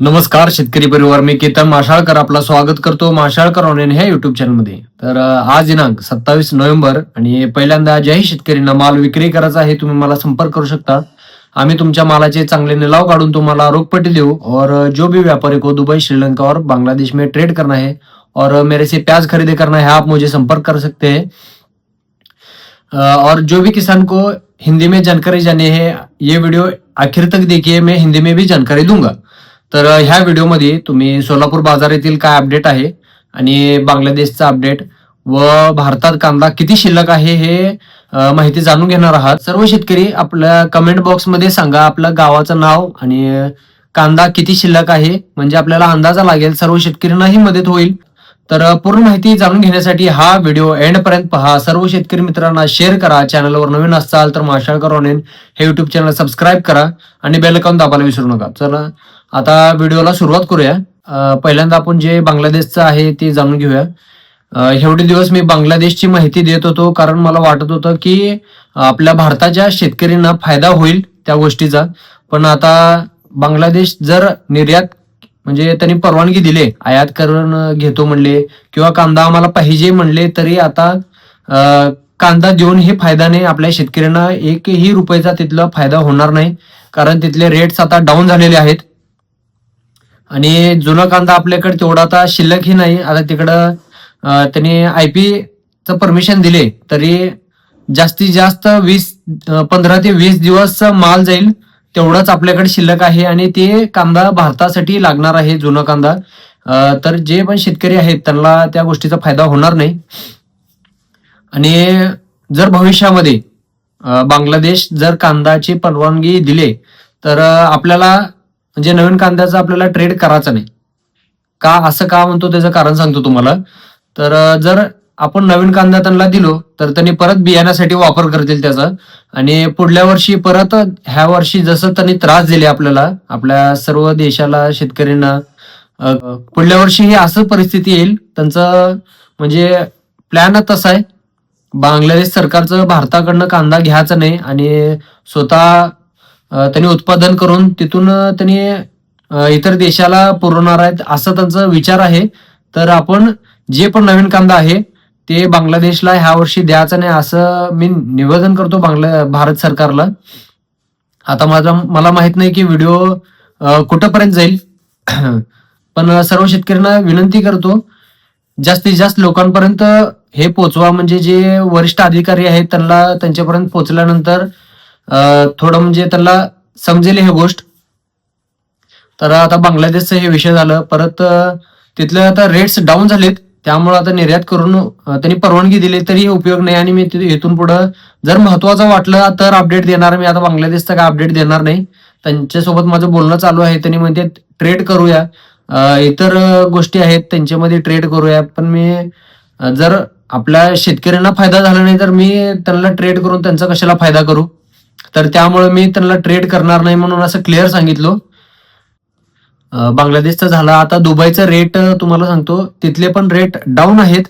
नमस्कार शेतकरी परिवार मी केतन माशाळकर आपला स्वागत करतो माशाळकर ऑनलाईन ह्या युट्यूब चॅनलमध्ये तर आज दिनांक सत्तावीस नोव्हेंबर आणि पहिल्यांदा ज्याही शेतकऱ्यांना माल विक्री करायचा आहे तुम्ही मला संपर्क करू शकता. आम्ही तुमच्या मालाचे चांगले निलाव काढून तुम्हाला रोखपट्टी देऊ. और जो भी व्यापारी को दुबई श्रीलंका और बांग्लादेश में ट्रेड करना है और मेरे से प्याज खरीदे करना है आप मुझे संपर्क कर सकते हैं। और जो भी किसान को हिंदी में जानकारी जानी है ये वीडियो आखिर तक देखिए मैं हिंदी में भी जानकारी दूंगा। तर ह्या व्हिडिओमध्ये तुम्ही सोलापूर बाजार येथील काय अपडेट आहे आणि बांगलादेशचा अपडेट व भारतात कांदा किती शिल्लक आहे हे माहिती जाणून घेणार आहात. सर्व शेतकरी आपल्या कमेंट बॉक्समध्ये सांगा आपलं गावाचं नाव आणि कांदा किती शिल्लक आहे म्हणजे आपल्याला अंदाजा लागेल सर्व शेतकऱ्यांनाही मदत होईल. तर पूर्ण माहिती जाणून घेण्यासाठी हा व्हिडिओ एंडपर्यंत पहा. सर्व शेतकरी मित्रांना शेअर करा. चॅनलवर नवीन असाल तर माशाळकर ऑनलाईन हे युट्यूब चॅनल सबस्क्राईब करा आणि बेल दाबायला विसरू नका. चला आता व्हिडिओला सुरुवात करूया. पहिल्यांदा आपण जे बांगलादेशचं आहे ते जाणून घेऊया. एवढे दिवस मी बांगलादेशची माहिती देत होतो कारण मला वाटत होतं की आपल्या भारताच्या शेतकऱ्यांना फायदा होईल त्या गोष्टीचा. पण आता बांगलादेश जर निर्यात म्हणजे त्यांनी परवानगी दिले आयात करून घेतो म्हणले किंवा कांदा आम्हाला पाहिजे म्हणले तरी आता कांदा देऊन हे फायदा नाही आपल्या शेतकऱ्यांना एकही रुपयाचा तिथला फायदा होणार नाही. कारण तिथले रेट्स आता डाऊन झालेले आहेत. आणि जुना कांदा आपल्याकडे तेवढा आता शिल्लकही नाही. आता तिकडं त्यांनी आय पीचं परमिशन दिले तरी जास्तीत जास्त वीस पंधरा ते वीस दिवस माल जाईल तेवढाच आपल्याकडे शिल्लक आहे आणि ते कांदा भारतासाठी लागणार आहे जुना कांदा. तर जे पण शेतकरी आहेत त्यांना त्या गोष्टीचा फायदा होणार नाही. आणि जर भविष्यामध्ये बांगलादेश जर कांदाची परवानगी दिले तर आपल्याला म्हणजे नवीन कांद्याचा आपल्याला ट्रेड करायचा नाही. का? असं का म्हणतो त्याचं कारण सांगतो तुम्हाला. तर जर आपण नवीन कांदा त्यांना दिलो तर त्यांनी परत बियाण्यासाठी वापर करतील त्याचा. आणि पुढल्या वर्षी परत ह्या वर्षी जसं त्यांनी त्रास दिले आपल्याला आपल्या सर्व देशाला शेतकऱ्यांना पुढल्या वर्षी ही असं परिस्थिती येईल त्यांचं म्हणजे प्लॅन तसा आहे. बांगलादेश सरकारचं भारताकडनं कांदा घ्यायचा नाही आणि स्वतः त्यांनी उत्पादन करून तिथून त्यांनी इतर देशाला पुरवणार आहेत असं त्यांचा विचार आहे. तर आपण जे पण नवीन कांदा आहे ते बांगलादेशला ह्या वर्षी द्यायचं नाही असं मी निवेदन करतो बांगला भारत सरकारला. आता माझा मला माहीत नाही की व्हिडिओ कुठंपर्यंत जाईल. पण सर्व शेतकऱ्यांना विनंती करतो जास्तीत जास्त लोकांपर्यंत हे पोचवा. म्हणजे जे वरिष्ठ अधिकारी आहेत त्यांना त्यांच्यापर्यंत पोचल्यानंतर थोडं म्हणजे त्यांना समजेल हे गोष्ट. तर आता बांगलादेशचं हे विषय झालं. परत तिथलं तिथले आता रेट्स डाऊन झालेत. त्यामुळे आता निर्यात करून त्यांनी परवानगी दिली तरी उपयोग नाही आणि मी इथून पुढं जर महत्वाचं वाटलं तर अपडेट देणार. मी आता बांगलादेशचा काय अपडेट देणार नाही. त्यांच्यासोबत माझं बोलणं चालू आहे. त्यांनी म्हणते ट्रेड करूया. इतर गोष्टी आहेत. त्यांच्यामध्ये ट्रेड करूया. पण मी जर आपल्या शेतकऱ्यांना फायदा झाला नाही तर मी त्यांना ट्रेड करून त्यांचा कशाला फायदा करू? तर त्यामुळे मी त्यांना ट्रेड करणार नाही म्हणून असं क्लिअर सांगितलं. बांगलादेशचं बांगलादेशचा झाला. आता दुबईचं रेट तुम्हाला सांगतो तिथले पण रेट डाऊन आहेत.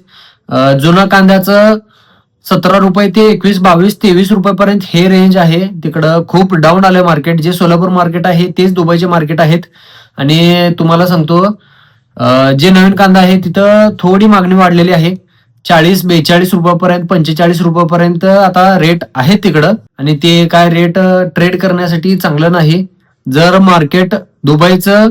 जुना कांद्याचं सतरा रुपये ते एकवीस बावीस तेवीस रुपयापर्यंत हे रेंज आहे. तिकडं खूप डाऊन आलं मार्केट जे सोलापूर मार्केट आहे तेच दुबईचे मार्केट आहेत. आणि तुम्हाला सांगतो जे नवीन कांदा आहे तिथं थोडी मागणी वाढलेली आहे. चाळीस बेचाळीस रुपयापर्यंत पंचेचाळीस रुपयापर्यंत आता रेट आहे तिकडं. आणि ते काय रेट ट्रेड करण्यासाठी चांगलं नाही. जर मार्केट दुबईचं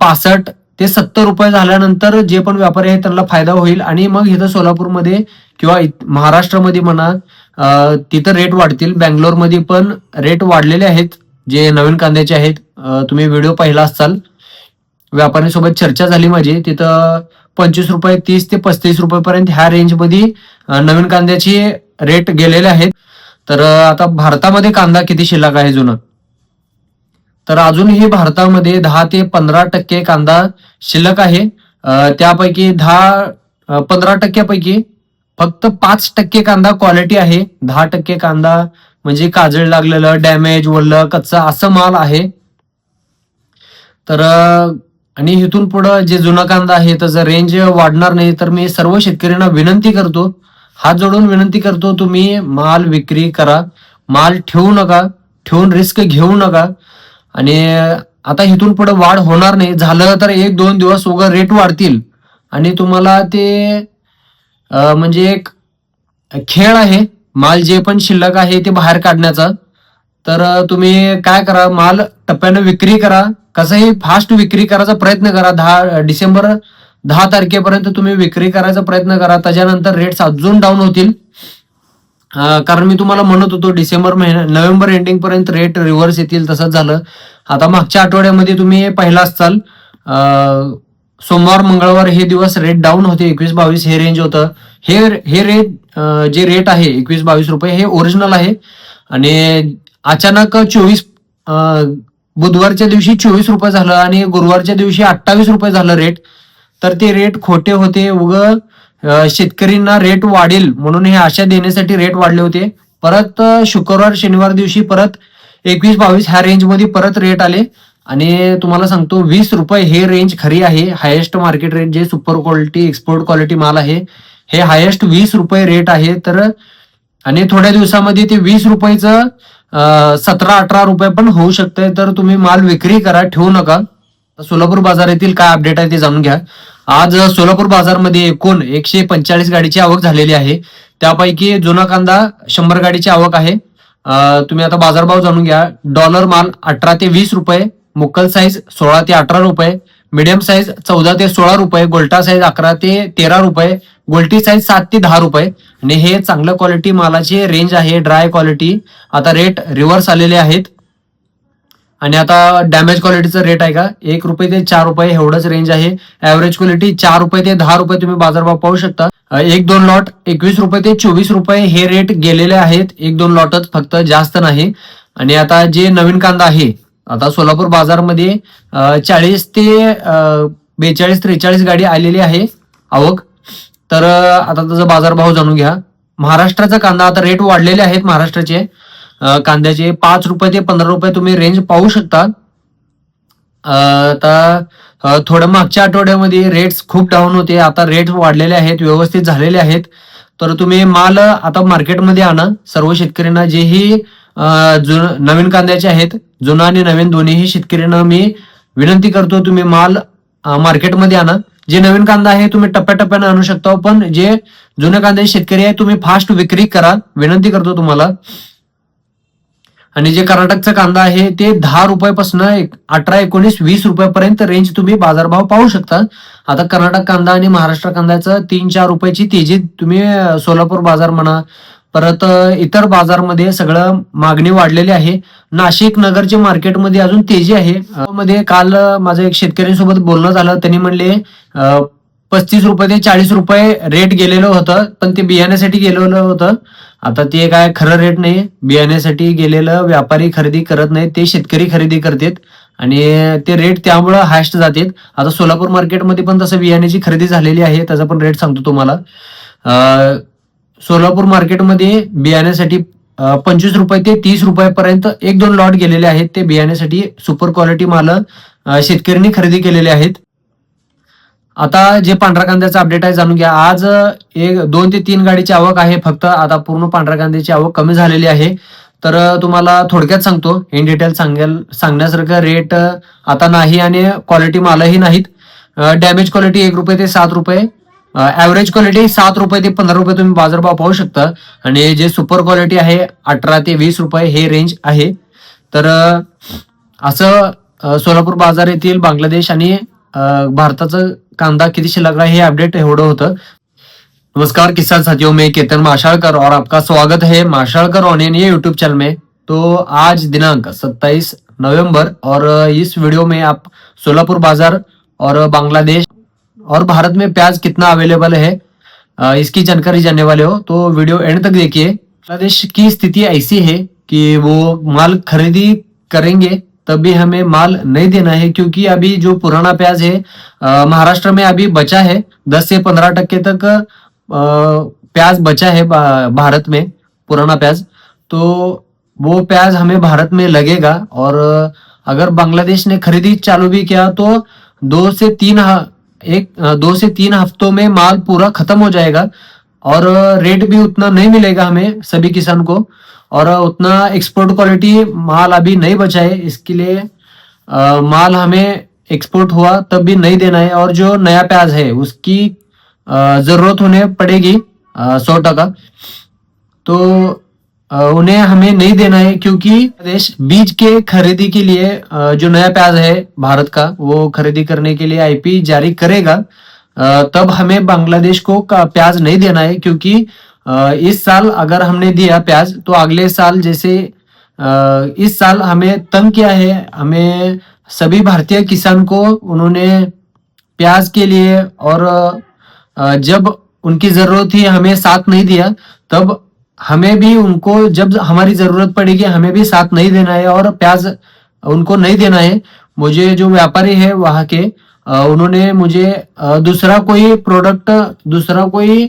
पासष्ट ते सत्तर रुपये झाल्यानंतर जे पण व्यापारी आहेत त्यांना फायदा होईल. आणि मग इथं सोलापूरमध्ये किंवा महाराष्ट्रामध्ये म्हणा तिथं रेट वाढतील. बँगलोरमध्ये पण रेट वाढलेले आहेत. जे नवीन कांद्याचे आहेत. तुम्ही व्हिडिओ पाहिला असाल. व्यापाऱ्यांसोबत चर्चा झाली माझी. तिथं पंचवीस रुपये तीस ते पस्तीस रुपयेपर्यंत ह्या रेंजमध्ये नवीन कांद्याची रेट गेलेले आहेत. तर आता भारतामध्ये कांदा किती शिल्लक आहे जुनं? तर अजूनही भारतामध्ये दहा ते पंधरा टक्के कांदा शिल्लक आहे. त्यापैकी दहा पंधरा टक्क्यापैकी फक्त पाच टक्के कांदा क्वालिटी आहे. दहा टक्के कांदा म्हणजे काजळ लागलेलं डॅमेज वरलं कच्चा असं माल आहे. तर आणि इथून पुढं जे जुना कांदा आहे त्याचा रेंज वाढणार नाही तर मी सर्व शेतकऱ्यांना विनंती करतो हात जोडून विनंती करतो तुम्ही माल विक्री करा माल ठेवू नका ठेवून रिस्क घेऊ नका. आणि आता इथून पुढे वाढ होणार नाही झालं तर एक दोन दिवस वगैरे रेट वाढतील. आणि तुम्हाला ते म्हणजे एक खेळ आहे माल जे पण शिल्लक आहे ते बाहेर काढण्याचा. तर तुम्ही काय करा माल टप्प्यानं विक्री करा कसंही फास्ट विक्री करायचा प्रयत्न करा. दहा डिसेंबर दहा तारखेपर्यंत तुम्ही विक्री करायचा प्रयत्न करा. त्याच्यानंतर रेट्स अजून डाऊन होतील. कारण मी तुम्हाला म्हणत होतो डिसेंबर महिना नोव्हेंबर एंडिंग पर्यंत रेट रिव्हर्स येतील तसंच झालं. आता मागच्या आठवड्यामध्ये तुम्ही पहिला असाल सोमवार मंगळवार हे दिवस रेट डाऊन होते एकवीस बावीस हे रेंज होतं. हे हे रेट जे रेट आहे एकवीस बावीस रुपये हे ओरिजिनल आहे. आणि अचानक चोवीस बुधवारच्या दिवशी चोवीस रुपये झालं आणि गुरुवारच्या दिवशी अठ्ठावीस रुपये झालं रेट तर ते रेट खोटे होते. उग शेतकरींना रेट वाढेल म्हणून हे आशा देण्यासाठी रेट वाढले होते. परत शुक्रवार शनिवार दिवशी परत एकवीस बावीस ह्या रेंजमध्ये परत रेट आले. आणि तुम्हाला सांगतो वीस रुपये हे रेंज खरी आहे. हायेस्ट मार्केट रेट जे सुपर क्वालिटी एक्सपोर्ट क्वालिटी माल आहे हे हायेस्ट वीस रुपये रेट आहे. तर आणि थोड्या दिवसामध्ये ते वीस रुपयेचं सतरा अठरा रुपये पण होऊ शकते तर तुम्ही माल विक्री करा ठेवू नका. सोलापूर बाजार येथील काय अपडेट आहे ते जाणून घ्या. आज सोलापूर बाजारमध्ये एकूण एकशे पंचेचाळीस गाडीची आवक झालेली आहे. त्यापैकी जुना कांदा शंभर गाडीची आवक आहे. तुम्ही आता बाजारभाव जाणून घ्या. डॉलर माल अठरा ते वीस रुपये मुक्कल साईज सोळा ते अठरा रुपये मिडियम साईज चौदा ते सोळा रुपये गोल्टा साईज अकरा ते तेरा रुपये गोल्टी साईज सात ते दहा रुपये. आणि हे चांगल्या क्वालिटी मालाची रेंज आहे ड्राय क्वालिटी आता रेट रिव्हर्स आलेले आहेत. आणि आता डॅमेज क्वालिटीचं रेट आहे का? एक रुपये ते चार रुपये एवढंच रेंज आहे. ऍव्हरेज क्वालिटी चार रुपये ते दहा रुपये तुम्ही बाजारभाव पाहू शकता. एक दोन लॉट एकवीस रुपये ते चोवीस रुपये हे रेट गेलेले आहेत. एक दोन लॉटच फक्त जास्त नाही. आणि आता जे नवीन कांदा आहे आता सोलापूर बाजारमध्ये चाळीस ते बेचाळीस त्रेचाळीस गाडी आलेली आहे. आवक? तर आता त्याचा बाजारभाव जाणून घ्या. महाराष्ट्राचा कांदा आता रेट वाढलेले आहेत महाराष्ट्राचे. कांद्याचे पाच रुपये ते पंधरा रुपये तुम्ही रेंज पाहू शकता आता थोडं मागच्या आठवड्यामध्ये रेट्स खूप डाऊन होते. आता रेट वाढलेले आहेत व्यवस्थित झालेले आहेत. तर तुम्ही माल आता मार्केटमध्ये आणा. सर्व शेतकऱ्यांना जेही जुन नवीन कांद्याचे आहेत जुना आणि नवीन दोन्हीही शेतकऱ्यांना मी विनंती करतो तुम्ही माल मार्केटमध्ये आणा. जे नवीन कांदा आहे तुम्ही टप्प्याटप्प्याने आणू शकता. पण जे जुन्या कांद्याचे शेतकरी आहे तुम्ही फास्ट विक्री करा. विनंती करतो तुम्हाला. आणि जे कर्नाटकचा कांदा आहे ते दहा रुपयापासून अठरा एकोणीस वीस रुपयापर्यंत रेंज तुम्ही बाजारभाव पाहू शकता. आता कर्नाटक कांदा आणि महाराष्ट्र कांद्याचं तीन चार रुपयाची तेजी तुम्ही सोलापूर बाजार म्हणा परत इतर बाजारमध्ये सगळं मागणी वाढलेली आहे. नाशिक नगरच्या मार्केटमध्ये अजून तेजी आहे. मध्ये काल माझं एक शेतकऱ्यांसोबत बोलणं झालं. त्यांनी म्हणले पस्तीस रुपये ते चाळीस रुपये रेट गेलेलं होतं पण ते बियाण्यासाठी गेलेलं होतं. आता ते काय खरं रेट नाही. बियाण्यासाठी गेलेलं व्यापारी खरेदी करत नाही ते शेतकरी खरेदी करतात. आणि ते रेट त्यामुळं हायस्ट जातात. आता सोलापूर मार्केटमध्ये पण तसं बियाण्याची खरेदी झालेली आहे त्याचा पण रेट सांगतो तुम्हाला. सोलापूर मार्केटमध्ये बियाण्यासाठी पंचवीस रुपये ते तीस रुपयापर्यंत एक दोन लॉट गेलेले आहेत. ते बियाण्यासाठी सुपर क्वालिटी माल शेतकऱ्यांनी खरेदी केलेले आहेत. आता जे पांढरा कांद्याचा अपडेट आहे जाणून घ्या. आज एक दोन ते तीन गाडीची आवक आहे. फक्त आता पूर्ण पांढऱ्या कांद्याची आवक कमी झालेली आहे. तर तुम्हाला थोडक्यात सांगतो. इन डिटेल सांगेल सांगण्यासारखं रेट आता नाही आणि क्वालिटी मालही नाहीत. डॅमेज क्वालिटी एक रुपये ते सात रुपये. ऍव्हरेज क्वालिटी सात रुपये ते पंधरा रुपये तुम्ही बाजारभाव पाहू शकता. आणि जे सुपर क्वालिटी आहे अठरा ते वीस रुपये हे रेंज आहे. तर असं सोलापूर बाजार येथील बांगलादेश आणि भारताचं कांदा किती शिल्लक आहे हे अपडेट एवढं होतं. नमस्कार किसान साथियों मैं केतन माशाळकर और आपका स्वागत है माशाळकर ऑनियन ये यूट्यूब चैनल में. तो आज दिनांक 27 नवंबर और इस वीडियो में आप सोलापुर बाजार और बांग्लादेश और भारत में प्याज कितना अवेलेबल है इसकी जानकारी जानने वाले हो तो वीडियो एंड तक देखिए। बांग्लादेश की स्थिति ऐसी है कि वो माल खरीदी करेंगे तभी हमें माल नहीं देना है क्योंकि अभी जो पुराना प्याज है महाराष्ट्र में अभी बचा है दस से पंद्रह टक्के तक अ, प्याज बचा है भारत में पुराना प्याज। तो वो प्याज हमें भारत में लगेगा और अगर बांग्लादेश ने खरीदी चालू भी किया तो दो से तीन एक दो से तीन हफ्तों में माल पूरा खत्म हो जाएगा और रेट भी उतना नहीं मिलेगा हमें सभी किसान को और उतना एक्सपोर्ट क्वालिटी माल अभी नहीं बचा है। इसके लिए अ, माल हमें एक्सपोर्ट हुआ तब भी नहीं देना है और जो नया प्याज है उसकी ज़रूरत होने पड़ेगी सौ टका। तो उन्हें हमें नहीं देना है क्योंकि देश बीज के खरीदी के लिए जो नया प्याज है भारत का, वो खरीदी करने के लिए आईपी जारी करेगा। तब हमें बांग्लादेश को प्याज नहीं देना है क्योंकि इस साल अगर हमने दिया प्याज तो अगले साल जैसे इस साल हमें तंग किया है। हमें सभी भारतीय किसान को उन्होंने प्याज के लिए और जब उनकी ज़रूरत थी हमें साथ नहीं दिया, तब हमें भी उनको जब हमारी ज़रूरत पड़ेगी हमें भी साथ नहीं देना है और प्याज उनको नहीं देना है। मुझे जो व्यापारी है वहाँ के उन्होंने मुझे दूसरा कोई प्रोडक्ट दूसरा कोई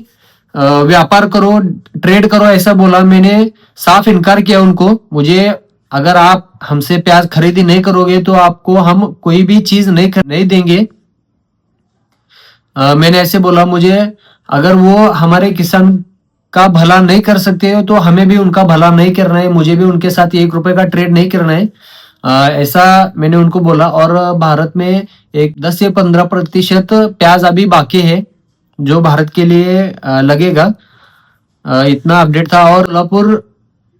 व्यापार करो ट्रेड करो ऐसा बोला। मैंने साफ़ इनकार किया उनको। मुझे अगर आप हमसे प्याज खरीदी नहीं करोगे तो आपको हम कोई भी चीज़ नहीं नहीं देंगे। अ, मैंने ऐसे बोला मुझे अगर वो हमारे किसान का भला नहीं कर सकते हो तो हमें भी उनका भला नहीं करना है मुझे भी उनके साथ एक रुपए का ट्रेड नहीं करना है। अ, ऐसा मैंने उनको बोला और भारत में एक दस से पंद्रह प्रतिशत प्याज अभी बाकी है जो भारत के लिए लगेगा। अ, इतना अपडेट था और सोलापुर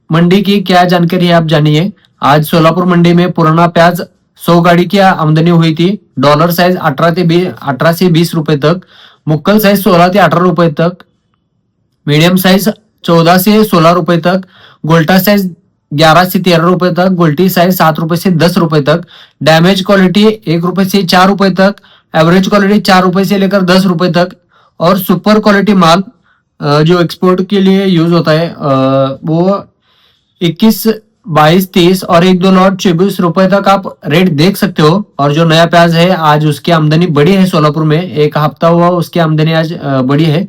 मंडी की क्या जानकारी है आप जानिए? आज सोलापुर मंडी में पुराना प्याज सौ गाड़ी की आमदनी हुई थी डॉलर साइज़ अठारह से बीस अठारह से बीस रुपए तक मुक्कल साइज़ सोलह से अठारह रुपए तक। मीडियम साइज़ चौदह से सोलह रुपए तक, गोल्टा साइज़ ग्यारह से तेरह रुपए तक, गोल्टी साइज़ सात रुपए से दस रुपए तक, डैमेज क्वालिटी एक रुपए से चार रुपए तक, एवरेज क्वालिटी चार रुपए से लेकर दस रुपए तक, और सुपर क्वालिटी माल जो एक्सपोर्ट के लिए यूज़ होता है वो इक्कीस, बाईस तीस और एक दो लॉट चौबीस रुपए तक आप रेट देख सकते हो, और जो नया प्याज है, आज उसकी आमदनी बड़ी है सोलापुर में, एक हफ़्ता हुआ उसकी आमदनी आज बड़ी है।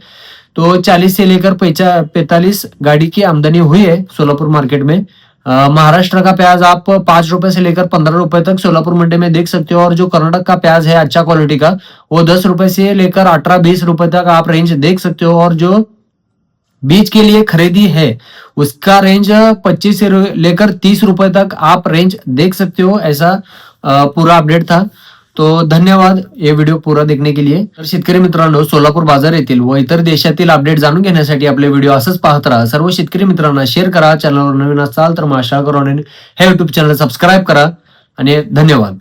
तो 40 से लेकर पैतालीस गाड़ी की आमदनी हुई है सोलापुर मार्केट में। महाराष्ट्र का प्याज आप पाँच रुपए से लेकर पंद्रह रुपए तक सोलापुर मंडी में देख सकते हो और जो कर्नाटक का प्याज है अच्छा क्वालिटी का, वो दस रुपए से लेकर अठारह, बीस रुपए तक आप रेंज देख सकते हो और जो बीज के लिए खरीदी है, उसका रेंज 25 से लेकर 30 रुपए तक आप रेंज देख सकते हो, ऐसा पूरा अपडेट था। तो धन्यवाद हे व्हिडिओ पुरा देखने के लिए. तर शेतकरी मित्रांनो सोलापूर बाजार येथील व इतर देशातील अपडेट जाणून घेण्यासाठी आपले व्हिडिओ असंच पाहत राहा. सर्व शेतकरी मित्रांना शेअर करा. चॅनलवर नवीन असाल तर मग आशा करून हे युट्यूब चॅनल सबस्क्राईब करा. आणि धन्यवाद.